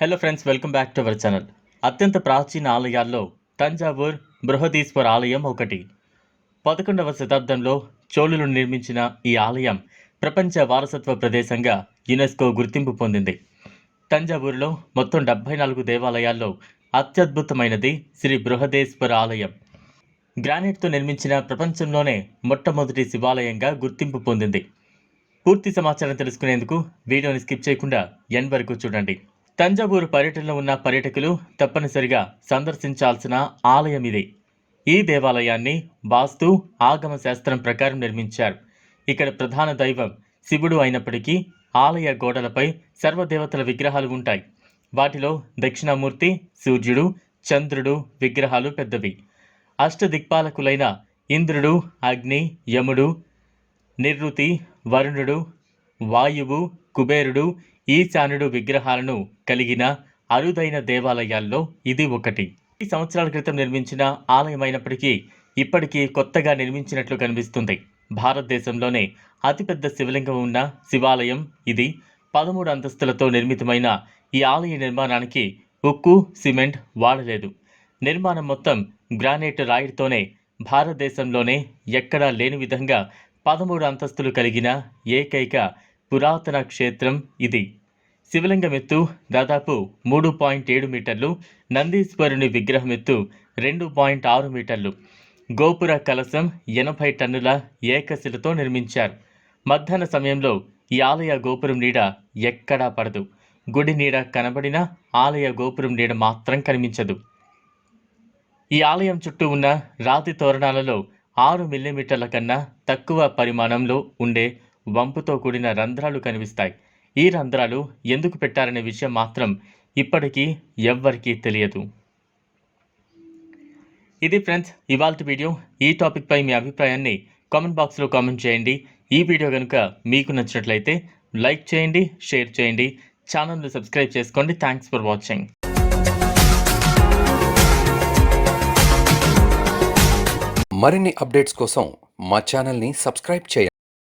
Hello friends welcome back to our channel అత్యంత ప్రాచీన ఆలయాల్లో తంజావూర్ బృహదీశ్వర్ ఆలయం ఒకటి. పదకొండవ శతాబ్దంలో చోళులు నిర్మించిన ఈ ఆలయం ప్రపంచ వారసత్వ ప్రదేశంగా యునెస్కో గుర్తింపు పొందింది. తంజావూరులో మొత్తం డెబ్బై నాలుగు దేవాలయాల్లో అత్యద్భుతమైనది శ్రీ బృహదేశ్వర ఆలయం. గ్రానైట్తో నిర్మించిన ప్రపంచంలోనే మొట్టమొదటి శివాలయంగా గుర్తింపు పొందింది. పూర్తి సమాచారం తెలుసుకునేందుకు వీడియోని స్కిప్ చేయకుండా ఎన్ వరకు చూడండి. తంజావూరు పర్యటనలో ఉన్న పర్యటకులు తప్పనిసరిగా సందర్శించాల్సిన ఆలయం ఇది. ఈ దేవాలయాన్ని వాస్తు ఆగమ శాస్త్రం ప్రకారం నిర్మించారు. ఇక్కడ ప్రధాన దైవం శివుడు అయినప్పటికీ ఆలయ గోడలపై సర్వదేవతల విగ్రహాలు ఉంటాయి. వాటిలో దక్షిణామూర్తి సూర్యుడు చంద్రుడు విగ్రహాలు పెద్దవి. అష్టదిక్పాలకులైన ఇంద్రుడు అగ్ని యముడు నిర్రుతి వరుణుడు వాయువు కుబేరుడు ఈశానుడు విగ్రహాలను కలిగిన అరుదైన దేవాలయాల్లో ఇది ఒకటి. ఈ సంవత్సరాల క్రితం నిర్మించిన ఆలయమైనప్పటికీ ఇప్పటికీ కొత్తగా నిర్మించినట్లు కనిపిస్తుంది. భారతదేశంలోనే అతిపెద్ద శివలింగం ఉన్న శివాలయం ఇది. పదమూడు అంతస్తులతో నిర్మితమైన ఈ ఆలయ నిర్మాణానికి ఉక్కు సిమెంట్ వాడలేదు. నిర్మాణం మొత్తం గ్రానైట్ రాయితోనే భారతదేశంలోనే ఎక్కడా లేని విధంగా పదమూడు అంతస్తులు కలిగిన ఏకైక పురాతన క్షేత్రం ఇది. శివలింగం ఎత్తు దాదాపు మూడు పాయింట్ ఏడు మీటర్లు నందీశ్వరుని విగ్రహం ఎత్తు రెండు పాయింట్ ఆరు మీటర్లు. గోపుర కలశం ఎనభై టన్నుల ఏకశిలతో నిర్మించారు. మధ్యాహ్న సమయంలో ఈ ఆలయ గోపురం నీడ ఎక్కడా పడదు. గుడి నీడ కనబడిన ఆలయ గోపురం నీడ మాత్రం కనిపించదు. ఈ ఆలయం చుట్టూ ఉన్న రాతి తోరణాలలో ఆరు మిల్లీమీటర్ల కన్నా తక్కువ పరిమాణంలో ఉండే వంపుతో కూడిన రంధ్రాలు కనిపిస్తాయి. ఈ రంధ్రాలు ఎందుకు పెట్టారనే విషయం మాత్రం ఇప్పటికీ ఎవ్వరికీ తెలియదు. ఇది ఫ్రెండ్స్ ఇవాళ వీడియో. ఈ టాపిక్పై మీ అభిప్రాయాన్ని కామెంట్ బాక్స్లో కామెంట్ చేయండి. ఈ వీడియో కనుక మీకు నచ్చినట్లయితే లైక్ చేయండి షేర్ చేయండి. ఛానల్ను సబ్స్క్రైబ్ చేసుకోండి. Thanks for watching. మరిన్ని అప్డేట్స్ కోసం మా ఛానల్ని సబ్స్క్రైబ్ చేయండి.